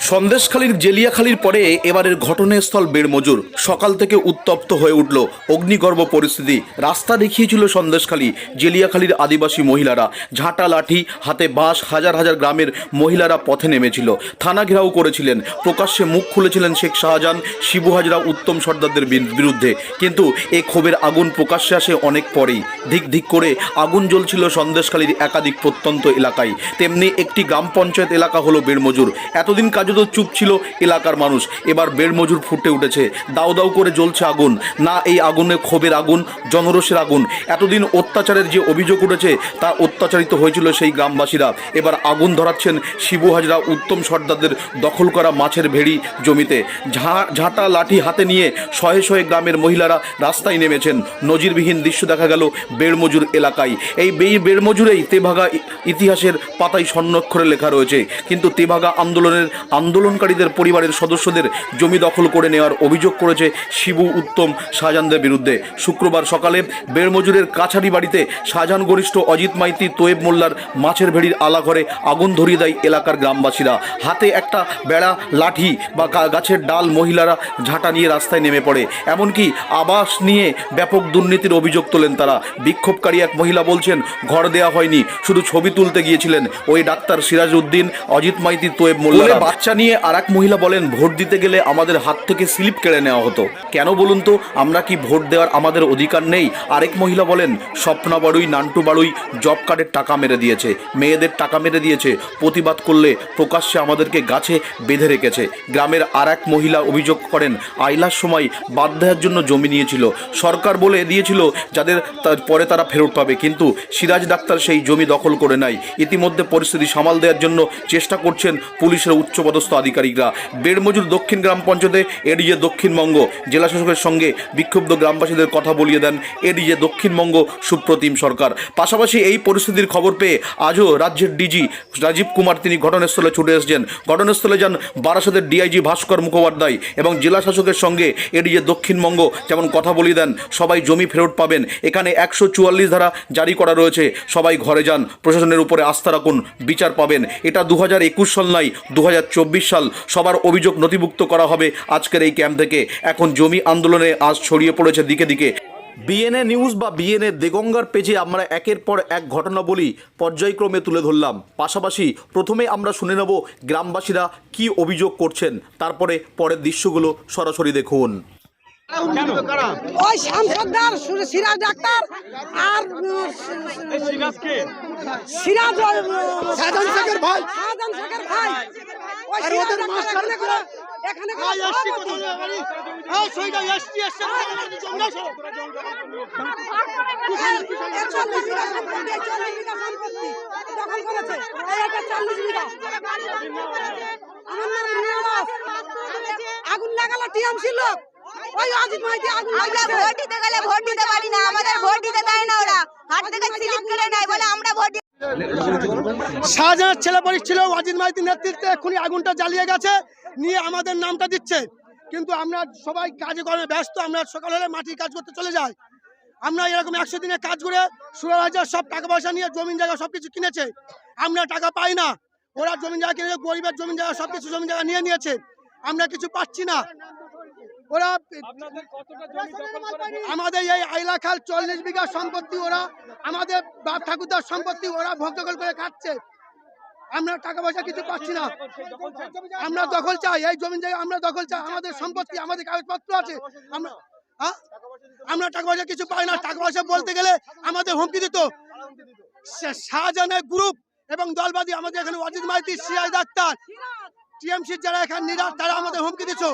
সন্দেশখালীর জেলিয়াখালীর পরে এবারের ঘটনাস্থল বেড়মজুর। সকাল থেকে উত্তপ্ত হয়ে উঠল অগ্নিগর্ভ পরিস্থিতি। রাস্তা দেখিয়েছিল সন্দেশখালী, জেলিয়াখালীর আদিবাসী মহিলারা। ঝাঁটা লাঠি, হাতে বাঁশ, হাজার হাজার গ্রামের মহিলারা পথে নেমেছিল। থানা ঘেরাও করেছিলেন। প্রকাশ্যে মুখ খুলেছিলেন শেখ শাহজাহান, শিবু হাজরা, উত্তম সর্দারদের বিরুদ্ধে। কিন্তু এ ক্ষোভের আগুন প্রকাশ্যে আসে অনেক পরেই। ধিক ধিক করে আগুন জ্বলছিল সন্দেশখালীর একাধিক প্রত্যন্ত এলাকায়। তেমনি একটি গ্রাম পঞ্চায়েত এলাকা হলো বেড়মজুর। এতদিন কার্যত চুপ ছিল এলাকার মানুষ। এবার বেড়মজুর ফুটে উঠেছে। দাউ দাউ করে জ্বলছে আগুন। না, এই আগুনে ক্ষোভের আগুন, জনরোষের আগুন। এতদিন অত্যাচারের যে অভিযোগ উঠেছে, তা অত্যাচারিত হয়েছিল সেই গ্রামবাসীরা। এবার আগুন ধরাচ্ছেন শিবু হাজরা, উত্তম সর্দারদের দখল করা মাছের ভেড়ি জমিতে। ঝা, ঝাঁটা লাঠি হাতে নিয়ে শয়ে শয়ে গ্রামের মহিলারা রাস্তায় নেমেছেন। নজিরবিহীন দৃশ্য দেখা গেল বেড়মজুর এলাকায়। এই বে- বেড়মজুরেই তেভাগা ইতিহাসের পাতায় স্বর্ণক্ষরে লেখা রয়েছে। কিন্তু তেভাগা আন্দোলনের আন্দোলনকারীদের পরিবারের সদস্যদের জমি দখল করে নেওয়ার অভিযোগ করেছে শিবু উত্তম শাহজাহানদের বিরুদ্ধে। শুক্রবার সকালে বেড়মজুরের কাছারি বাড়িতে শাহজাহান গরিষ্ঠ অজিত মাইতি, তোয়েব মোল্লার মাছের ভেড়ির আলাঘরে আগুন ধরিয়ে দেয় এলাকার গ্রামবাসীরা। হাতে একটা বেড়া, লাঠি বা গাছের ডাল মহিলারা ঝাঁটা নিয়ে রাস্তায় নেমে পড়ে। এমনকি আবাস নিয়ে ব্যাপক দুর্নীতির অভিযোগ তোলেন তারা। বিক্ষোভকারী এক মহিলা বলছেন, ঘর দেওয়া হয়নি, শুধু ছবি তুলতে গিয়েছিলেন। ওই ডাক্তার সিরাজ উদ্দিন অজিত মাইতি, তোয়েব মোল্লা বাচ্চা নিয়ে আর মহিলা বলেন, ভোট দিতে গেলে আমাদের হাত থেকে স্লিপ কেড়ে নেওয়া হতো। কেন বলুন তো, আমরা কি ভোট দেওয়ার আমাদের অধিকার নেই? আরেক মহিলা বলেন, স্বপ্না বাড়ুই নান্টু বাড়ুই জব কার্ডের টাকা মেরে দিয়েছে। মেয়েদের টাকা মেরে দিয়েছে। প্রতিবাদ করলে প্রকাশ্যে আমাদেরকে গাছে বেঁধে রেখেছে। গ্রামের আর এক মহিলা অভিযোগ করেন, আইলার সময় বাদ দেওয়ার জন্য জমি নিয়েছিল। সরকার বলে দিয়েছিল যাদের পরে তারা ফেরত পাবে, কিন্তু সিরাজ ডাক্তার সেই জমি দখল করে নেয় ইতিমধ্যে পরিস্থিতি সামাল দেওয়ার জন্য চেষ্টা করছেন পুলিশের উচ্চপদস্থ আধিকারিকরা। বেড়মজুর দক্ষিণ গ্রাম পঞ্চায়েতে এডিজে দক্ষিণবঙ্গ জেলা শাসকের সঙ্গে বিক্ষুব্ধ গ্রামবাসীদের কথা বলিয়ে দেন এডিজে দক্ষিণবঙ্গ সুপ্রতিম সরকার। পাশাপাশি এই পরিস্থিতির খবর পেয়ে আজও রাজ্যের ডিজি রাজীব কুমার তিনি ঘটনাস্থলে ছুটে এসেছেন। ঘটনাস্থলে যান বারাসাতের ডিআইজি ভাস্কর মুখোপাধ্যায় এবং জেলা শাসকের সঙ্গে এডিজে দক্ষিণবঙ্গ যেমন কথা বলিয়ে দেন, সবাই জমি ফেরত পাবেন। এখানে একশো চুয়াল্লিশ ধারা জারি করা রয়েছে। সবাই ঘরে যান। প্রশাসনের উপরে আস্থা রাখুন, বিচার পাবেন। এটা দু হাজার একুশ সাল নয়, দু সাল সবার অভিযোগ নথিভুক্ত করা হবে আজকের এই ক্যাম্প থেকে। এখন জমি আন্দোলনে আজ ছড়িয়ে পড়েছে দিকে দিকে। বিএনএ নিউজ বা বিএনএ দেগঙ্গার পেজে আমরা একের পর এক ঘটনা বলি পর্যায়ক্রমে তুলে ধরলাম। পাশাপাশি প্রথমে আমরা শুনে নেব গ্রামবাসীরা কি অভিযোগ করছেন তারপরে পরের দৃশ্যগুলো সরাসরি দেখুন। ওই সিরাজ ডাক্তার আর ভাই। ভাই। আর ওদের ডাক্তার করে এখানে করে সভাপতি। এই চল্লিশ বিঘা সম্পত্তি, এই চল্লিশ বিঘা দখল করেছে। এই চল্লিশ বিঘা। আমার নাম রিয়া দাস। আগুন লাগালো টিএমসি লোক ওই অজিত মাইতি আগুন আমরা ভোট দিতে গেলে ভোট দিতে পারি না আমাদের ভোট দিতে দেয় না ওরা হাত থেকে স্লিপ নেয় বলে আমরা ভোট শাহজাহান ছেলে পরিচ ছিল, ওয়াজিদ মাইতির নেতৃত্বে এখনই আগুনটা জ্বালিয়ে গেছে, নিয়ে আমাদের নামটা দিচ্ছে। কিন্তু আমরা সবাই কাজে কর্মে ব্যস্ত, আমরা সকাল হলে মাটির কাজ করতে চলে যাই। আমরা এরকম একশো দিনে কাজ করে ষোলো হাজার সব টাকা পয়সা নিয়ে জমিন জায়গা সব কিছু কিনেছে। আমরা টাকা পাই না। ওরা জমিন জায়গা কিনে গরিবের জমিন জায়গা সব কিছু জমিন জায়গা নিয়ে নিয়েছে। আমরা কিছু পাচ্ছি না। ওরা আমাদের এই আইলাখাল চল্লিশ বিঘা সম্পত্তি ওরা আমাদের বাপ ঠাকুরদার সম্পত্তি ওরা ভক্তকল করে খাচ্ছে। আমরা টাকা পয়সা কিছু পাচ্ছি না। আমরা দখল চাই এই জমি জায়গা আমরা দখল চাই আমাদের সম্পত্তি আমাদের কাগজপত্র আছে। আমরা? আমরা টাকা পয়সা কিছু পাই না। টাকা পয়সা বলতে গেলে আমাদের হুমকি দিত। শাহজাহানের গ্রুপ এবং দলবাদী আমাদের এখানে অজিত মাইতি সিআই ডাক্তার টিএমসির যারা এখানে নিরাশ তারা আমাদের হুমকি দিচ্ছ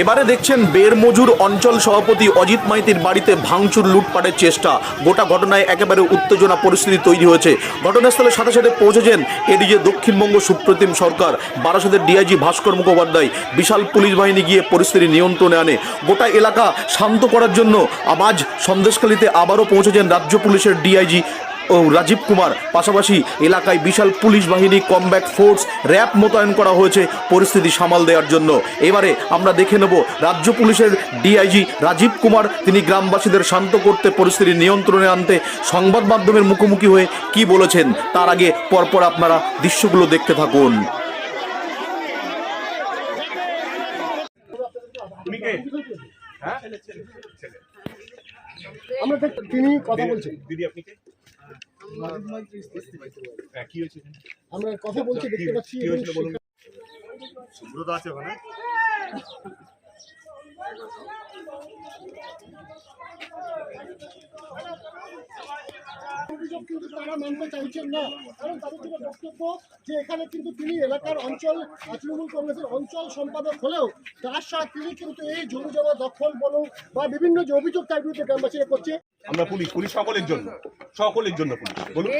এবারে দেখছেন বেরমজুর অঞ্চল সভাপতি অজিত মাইতির বাড়িতে ভাঙচুর লুটপাটের চেষ্টা। গোটা ঘটনায় একেবারে উত্তেজনা পরিস্থিতি তৈরি হয়েছে। ঘটনাস্থলে সাথে সাথে পৌঁছেছেন এদিকে দক্ষিণবঙ্গ সুপ্রতিম সরকার, বারাসাতের ডিআইজি ভাস্কর মুখোপাধ্যায়। বিশাল পুলিশ বাহিনী গিয়ে পরিস্থিতি নিয়ন্ত্রণে আনে। গোটা এলাকা শান্ত করার জন্য আবাজ সন্দেশখালীতে আবারও পৌঁছেছেন রাজ্য পুলিশের ডিআইজি ও রাজীব কুমার পাশাপাশি এলাকায় বিশাল পুলিশ বাহিনী কমব্যাক ফোর্স র্যাব মোতায়েন করা হয়েছে পরিস্থিতি সামাল দেওয়ার জন্য এবারে আমরা দেখে নেব রাজ্য পুলিশের ডিআইজি রাজীব কুমার তিনি গ্রামবাসীদের শান্ত করতে পরিস্থিতি নিয়ন্ত্রণে আনতে সংবাদ মাধ্যমের মুখোমুখি হয়ে কি বলেছেন তার আগে পরপর আপনারা দৃশ্যগুলো দেখতে থাকুন আমরা তিনি কথা বলছেন দিদি আপনি কে হ্যাঁ, আমরা কথা বলছি দেখতে পাচ্ছি সুব্রত আছে ওখানে অভিযোগ কিন্তু তারা মানতে চাইছেন না কারণ তাদের থেকে বক্তব্য যে এখানে কিন্তু তিনি এলাকার অঞ্চল তৃণমূল কংগ্রেসের অঞ্চল সম্পাদক হলেও তার সাথে তিনি কিন্তু এই জমি জমা দখল বলো বা বিভিন্ন যে অভিযোগ তার বিরুদ্ধে গ্রামবাসীরা করছে আমরা পুলিশ পুলিশ সকলের জন্য সকলের জন্য পুলিশ। বলুন।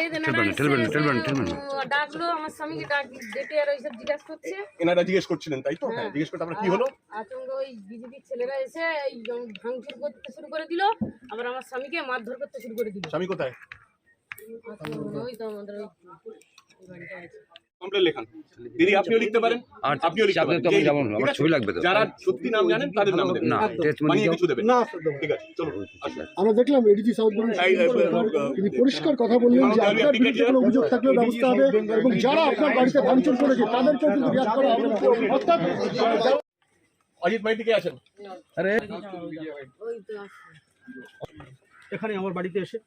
ডাকলো আমার স্বামীকে ডাক ডেকে আর ওইসব জিজ্ঞেস করছে। এনারা জিজ্ঞেস করছিলেন তাই তো? হ্যাঁ জিজ্ঞেস করতে আমরা কি হলো? আচমকা ওই বিজেপির ছেলেরা এসে এই ভাঙচুর করতে শুরু করে দিল আবার আমার স্বামীকে মারধর করতে শুরু করে দিল। স্বামী কোথায়? ওই তো আমাদের ওই ওই বাড়িটা আছে। কমপ্লেন লেখান দিদি আপনিও লিখতে পারেন আপনিও লিখতে পারেন যেই লিখুন, ঠিক আছে? ছবি লাগবে তো। যারা সত্যি নাম জানেন তাদের নাম দেবেন না, বানিয়ে কিছু দেবেন না ঠিক আছে চলুন আমরা দেখলাম এডিজি সাউথ এই, এই, এই, তিনি পরিষ্কার কথা বললেন যে আপনার বিরুদ্ধে কোনো অভিযোগ থাকলেও ব্যবস্থা হবে এবং যারা আপনার বাড়িতে ভাঙচুর করেছে তাদেরকেও কিন্তু রিয়াক্ট করা হবে অর্থাৎ অজিত মাইতি কে আছেন ওই এখানে আমার বাড়িতে এসে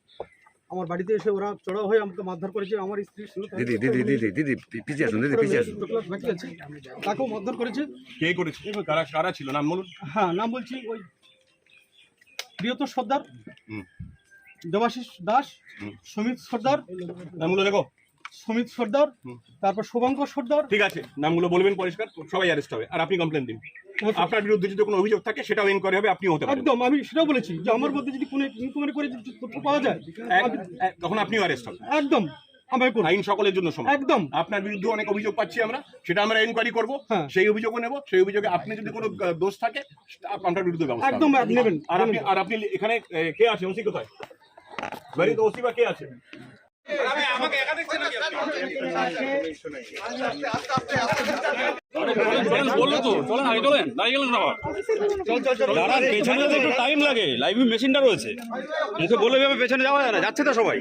আমার বাড়িতে এসে ওরা চড়াও হয়ে আমাকে মারধর করেছে। আমার স্ত্রী দিদি দিদি দিদি দিদি পিছিয়ে আসুন দিদি পিছিয়ে আসুন। তাকেও মারধর করেছে। কে করেছে? কারা কারা ছিল? নাম বলুন। হ্যাঁ নাম বলছি ওই প্রিয়ত সর্দার হুম। দেবাশিস দাস। সুমিত সর্দার। নামগুলো লেখো। সুমিত সর্দার তারপর শুভঙ্কর সর্দার। ঠিক আছে নামগুলো বলবেন পরিষ্কার সবাই অ্যারেস্ট হবে আর আপনি কমপ্লেন দিন। আপনার বিরুদ্ধে যদি কোনো অভিযোগ থাকে সেটাও এনকোয়ারি হবে আপনিও হতে পারেন। একদম আমি সেটাও বলেছি যে আমার মধ্যে যদি কোনো ইনকোয়ারি করে যদি তথ্য পাওয়া যায় তখন আপনিও অ্যারেস্ট হবেন। একদম আইন সকলের জন্য সমান। একদম। আপনার বিরুদ্ধে অনেক অভিযোগ পাচ্ছি আমরা সেটা আমরা এনকোয়ারি করব হ্যাঁ। সেই অভিযোগও নেব সেই অভিযোগে আপনি যদি কোনো দোষ থাকে আপনার বিরুদ্ধে ব্যবস্থা একদম নেবেন। আর আপনি আর আপনি এখানে কে আছে? ওসি কোথায়? বাড়ি তো ওসি বা কে আছে? বলল পেছনে তো টাইম লাগে লাইভ মেশিনটা রয়েছে মুখে বলে ভেবে পেছনে যাওয়া যায় না যাচ্ছে তো সবাই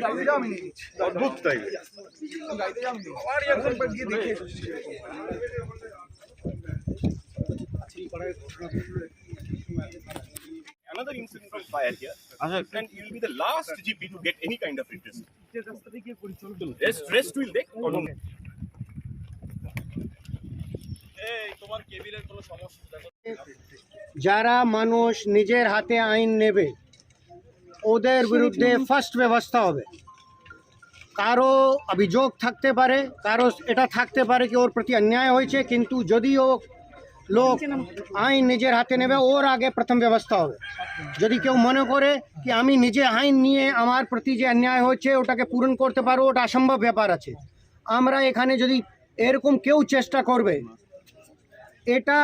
অদ্ভুত time another incident of fire here. Then you will be the last GP to get any kind of redress. Rest rest will take এই তোমার কেবিলের কোনো সমস্যা যারা মানুষ নিজের হাতে আইন নেবে ওদের বিরুদ্ধে ফার্স্ট ব্যবস্থা হবে কারও অভিযোগ থাকতে পারে কারও এটা থাকতে পারে কি ওর প্রতি অন্যায় হয়েছে কিন্তু যদি ও লোক আইন নিজের হাতে নেবে, ওর আগে প্রথম ব্যবস্থা হবে। যদি কেউ মনে করে কি আমি নিজে আইন নিয়ে আমার প্রতি যে অন্যায় হচ্ছে, ওটাকে পূরণ করতে পারব, ওটা অসম্ভব ব্যাপার আছে। আমরা এখানে যদি এরকম কেউ চেষ্টা করবে, এটা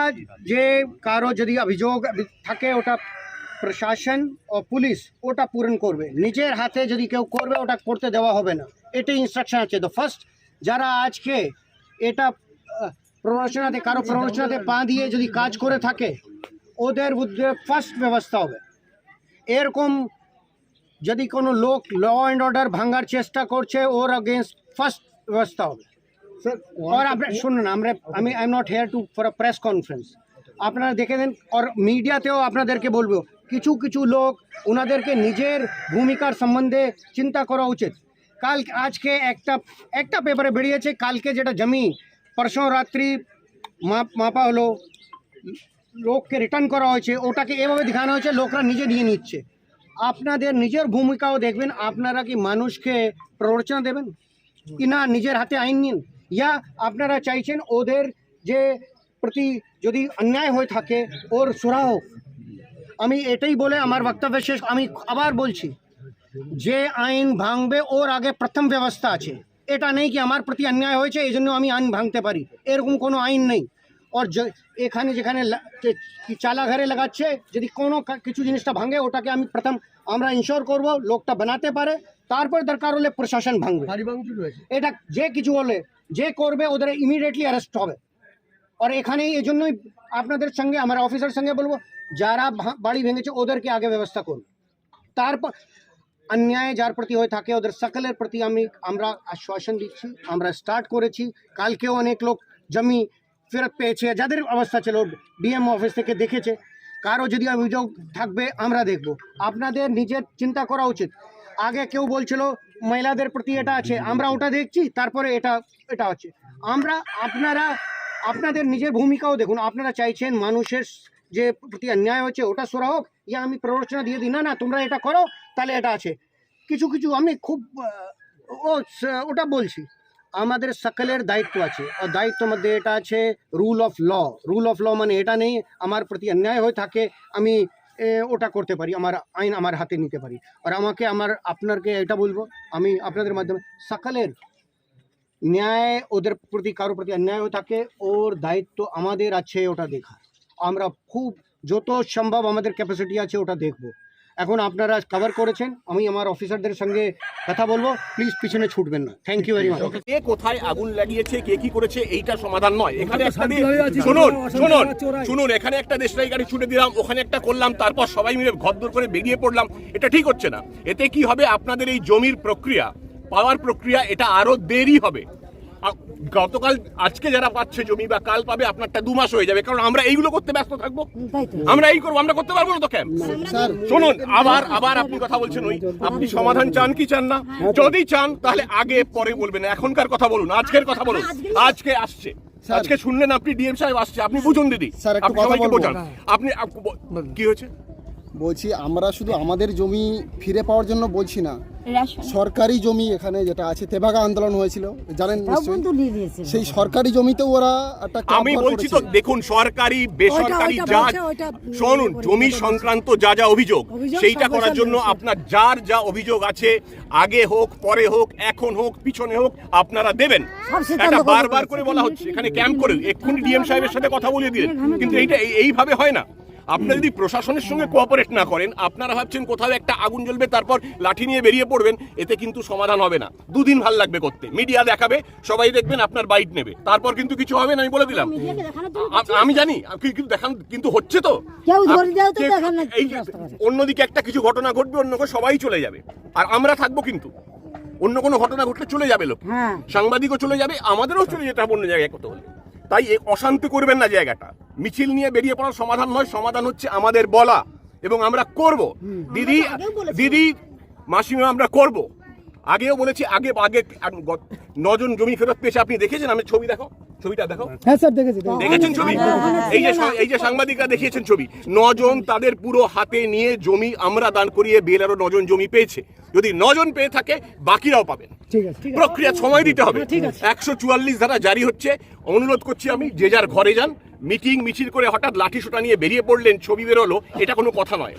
যে কারও যদি অভিযোগ থাকে, ওটা প্রশাসন ও পুলিশ ওটা পূরণ করবে। নিজের হাতে যদি কেউ করবে, ওটা করতে দেওয়া হবে না। এটাই ইনস্ট্রাকশন আছে। তো ফার্স্ট যারা আজকে এটা প্ররোচনাতে কারও প্ররোচনাতে পা দিয়ে যদি কাজ করে থাকে ওদের বিরুদ্ধে ফার্স্ট ব্যবস্থা হবে। এরকম যদি কোনো লোক ল অ্যান্ড অর্ডার ভাঙার চেষ্টা করছে ওর অগেনস্ট ফার্স্ট ব্যবস্থা হবে। আর আপনার শুনুন আমরা আমি I am not here to for a press conference আপনারা দেখে দেন আর মিডিয়াতেও আপনাদেরকে বলব কিছু কিছু লোক ওনাদেরকে নিজের ভূমিকার সম্বন্ধে চিন্তা করা উচিত। কাল আজকে একটা একটা পেপারে বেরিয়েছে কালকে যেটা জমি পরশু রাত্রি মাপ হলো, লোককে রিটার্ন করা হয়েছে, ওটাকে এভাবে দেখানো হয়েছে, লোকরা নিজে নিয়ে নিচ্ছে। আপনাদের নিজের ভূমিকাও দেখবেন, আপনারা কি মানুষকে প্ররোচনা দেবেন? কি না, নিজের হাতে আইন নিন? ইয়া, আপনারা চাইছেন ওদের যে প্রতি যদি অন্যায় হয়ে থাকে, ওর সুরা হোক। আমি এটাই বলে আমার বক্তব্য শেষ, আমি আবার বলছি, যে আইন ভাঙবে, ওর আগে প্রথম ব্যবস্থা আছে। এটা নেই কি আমার প্রতি অন্যায় হয়েছে এই জন্য আমি আইন ভাঙতে পারি। এরকম কোনো আইন নেই। ওর এখানে যেখানে চালা ঘরে লাগাচ্ছে যদি কোনো কিছু জিনিসটা ভাঙে ওটাকে আমি প্রথম আমরা ইনশোর করব লোকটা বানাতে পারে তারপরে দরকার হলে প্রশাসন ভাঙবে। এটা যে কিছু হলে যে করবে ওদের ইমিডিয়েটলি অ্যারেস্ট হবে। আর এখানেই এই জন্যই আপনাদের সঙ্গে আমার অফিসার সঙ্গে বলব যারা বাড়ি ভেঙেছে ওদেরকে আগে ব্যবস্থা করুন। তারপর অন্যায় যার প্রতি হয়ে থাকে, ওদের সকলের প্রতি আমি, আমরা আশ্বাসন দিচ্ছি, আমরা স্টার্ট করেছি। কালকেও অনেক লোক জমি ফেরত পেয়েছে, যাদের অবস্থা ছিল ডিএম অফিস থেকে দেখেছে। কারও যদি অভিযোগ থাকবে, আমরা দেখব। আপনাদের নিজের চিন্তা করা উচিত। আগে কেউ বলছিল, মহিলাদের প্রতি এটা আছে, আমরা ওটা দেখছি, তারপরে এটা এটা আছে। আমরা, আপনারা, আপনাদের নিজের ভূমিকাও দেখুন। আপনারা চাইছেন মানুষের যে প্রতি অন্যায় হচ্ছে, ওটা সরা হোক, ইয়া আমি প্ররোচনা দিয়ে দিই, না না, তোমরা এটা করো, তাহলে এটা আছে। কিছু কিছু আমি খুব ও ওটা বলছি। আমাদের সকলের দায়িত্ব আছে। আর দায়িত্ব মধ্যে এটা আছে rule of law rule of law মানে এটা নেই, আমার প্রতি অন্যায় হয়ে থাকে, আমি ওটা করতে পারি, আমার আইন আমার হাতে নিতে পারি। আর আমাকে, আমার আপনাকে এটা বলব, আমি আপনাদের মাধ্যমে, সকলের ন্যায়, ওদের প্রতি কারও প্রতি অন্যায় হয়ে থাকে, ওর দায়িত্ব আমাদের আছে, ওটা দেখা। আমরা খুব যত সম্ভব আমাদের ক্যাপাসিটি আছে ওটা দেখব। এখন আপনারা কভার করেছেন আমি আমার অফিসারদের সঙ্গে কথা বলব প্লিজ পিছনে ছুটবেন না। থ্যাংক ইউ ভেরি মাচ কে কোথায় আগুন লাগিয়েছে কে কি করেছে এইটা সমাধান নয়। এখানে একটা শুনুন শুনুন শুনুন এখানে একটা দেশলাই গাড়ি ছুটে দিলাম ওখানে একটা করলাম তারপর সবাই মিলে ঘরদোর করে বেরিয়ে পড়লাম। এটা ঠিক হচ্ছে না। এতে কি হবে? আপনাদের এই জমির প্রক্রিয়া পাওয়ার প্রক্রিয়া এটা আরও দেরি হবে। গতকাল আজকে যারা পাচ্ছে জমি বা কাল পাবে আপনারটা দু মাস হয়ে যাবে কারণ আমরা এইগুলো করতে ব্যস্ত থাকব। আমরা এই করব আমরা করতে পারব না তো ক্যাম্প শুনুন আবার আবার আপনি কথা বলছেন ওই আপনি সমাধান চান কি চান না? যদি চান তাহলে আগে পরে বলবেন এখনকার কথা বলুন আজকের কথা বলুন আজকে আসছে। আজকে শুনলেন আপনি ডিএম সাহেব আসছে আপনি বুঝুন দিদি আপনি সবাইকে বোঝান। আপনি কি হয়েছে? বলছি আমরা শুধু আমাদের জমি ফিরে পাওয়ার জন্য বলছি না। সরকারি জমি এখানে যেটা আছে তেভাগা আন্দোলন হয়েছিল জানেন সেই সরকারি জমিতেও ওরা একটা আমি বলছি তো দেখুন সরকারি বেসরকারি যা শুনুন জমি সংক্রান্ত যা যা অভিযোগ সেইটা করার জন্য আপনার যার যা অভিযোগ আছে আগে হোক পরে হোক এখন হোক পিছনে হোক আপনারা দেবেন। এটা বারবার করে বলা হচ্ছে এখানে ক্যাম্প করে এক্ষুনি ডিএম সাহেবের সাথে কথা বলে দিলেন। কিন্তু এইটা এই- এইভাবে হয় না। আপনারা যদি প্রশাসনের সঙ্গে কোঅপারেট না করেন আপনারা ভাবছেন কোথাও একটা আগুন জ্বলবে তারপর লাঠি নিয়ে বেরিয়ে পড়বেন এতে কিন্তু সমাধান হবে না। দুদিন ভালো লাগবে করতে। মিডিয়া দেখাবে সবাই দেখবেন আপনার বাইট নেবে। তারপর কিন্তু কিছু হবে না আমি বলে দিলাম। আমি জানি কিন্তু দেখান কিন্তু হচ্ছে তো। অন্যদিকে একটা কিছু ঘটনা ঘটবে অন্য সবাই চলে যাবে। আর আমরা থাকব কিন্তু। অন্য কোনো ঘটনা ঘটলে চলে যাবে লোক। সাংবাদিকও চলে যাবে আমাদেরও চলে যেতে হবে অন্য জায়গায় কত হলে তাই অশান্তি করবেন না জায়গাটা। মিছিল নিয়ে বেরিয়ে পড়ার সমাধান নয় সমাধান হচ্ছে আমাদের বলা এবং আমরা করব। দিদি দিদি মাসিমা আমরা করব। আগেও বলেছি আগে আগে নজন জমি ফেরত পেয়েছে। আপনি দেখেছেন? আমি ছবি দেখো ছবিটা দেখো। হ্যাঁ স্যার দেখেছি দেখেছেন ছবি? এই যে এই যে সাংবাদিকরা দেখিয়েছেন ছবি নজন তাদের পুরো হাতে নিয়ে জমি আমরা দান করিয়ে বিএলআরও নজন জমি পেয়েছে। যদি নজন পেয়ে থাকে বাকিরাও পাবেন। ঠিক প্রক্রিয়া সময় দিতে হবে। একশো চুয়াল্লিশ ধারা জারি হচ্ছে। অনুরোধ করছি আমি যে যার ঘরে যান মিটিং মিছিল করে হঠাৎ লাঠি সোটা নিয়ে বেরিয়ে পড়লেন ছবি বেরোলো এটা কোনো কথা নয়।